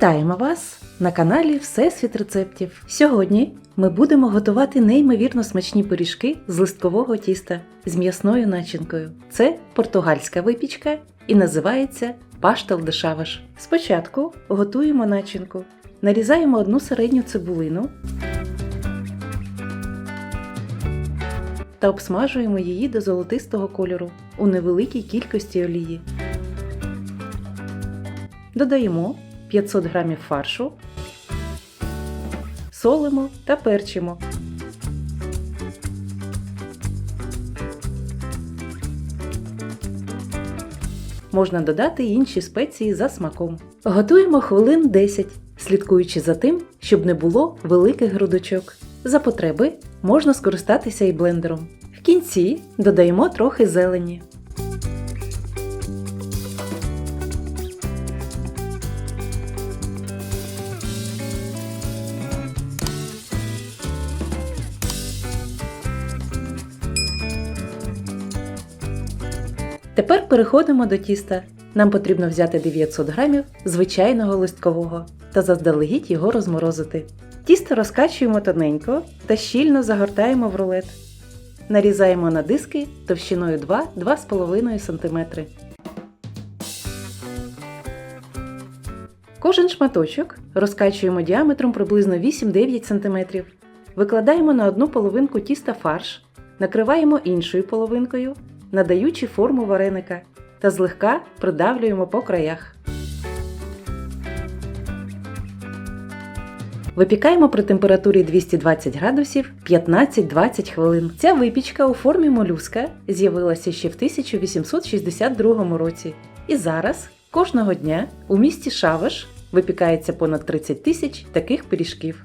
Вітаємо вас на каналі Всесвіт рецептів. Сьогодні ми будемо готувати неймовірно смачні пиріжки з листкового тіста з м'ясною начинкою. Це португальська випічка і називається паштел де шаваш. Спочатку готуємо начинку. Нарізаємо одну середню цибулину та обсмажуємо її до золотистого кольору у невеликій кількості олії. Додаємо 500 г фаршу, солимо та перчимо. Можна додати інші спеції за смаком. Готуємо хвилин 10, слідкуючи за тим, щоб не було великих грудочок. За потреби можна скористатися і блендером. В кінці додаємо трохи зелені. Тепер переходимо до тіста. Нам потрібно взяти 900 грамів звичайного листкового та заздалегідь його розморозити. Тісто розкачуємо тоненько та щільно загортаємо в рулет. Нарізаємо на диски товщиною 2-2,5 см. Кожен шматочок розкачуємо діаметром приблизно 8-9 см. Викладаємо на одну половинку тіста фарш, накриваємо іншою половинкою, надаючи форму вареника та злегка придавлюємо по краях. Випікаємо при температурі 220 градусів 15-20 хвилин. Ця випічка у формі молюска з'явилася ще в 1862 році. І зараз кожного дня у місті Шаваш випікається понад 30 тисяч таких пиріжків.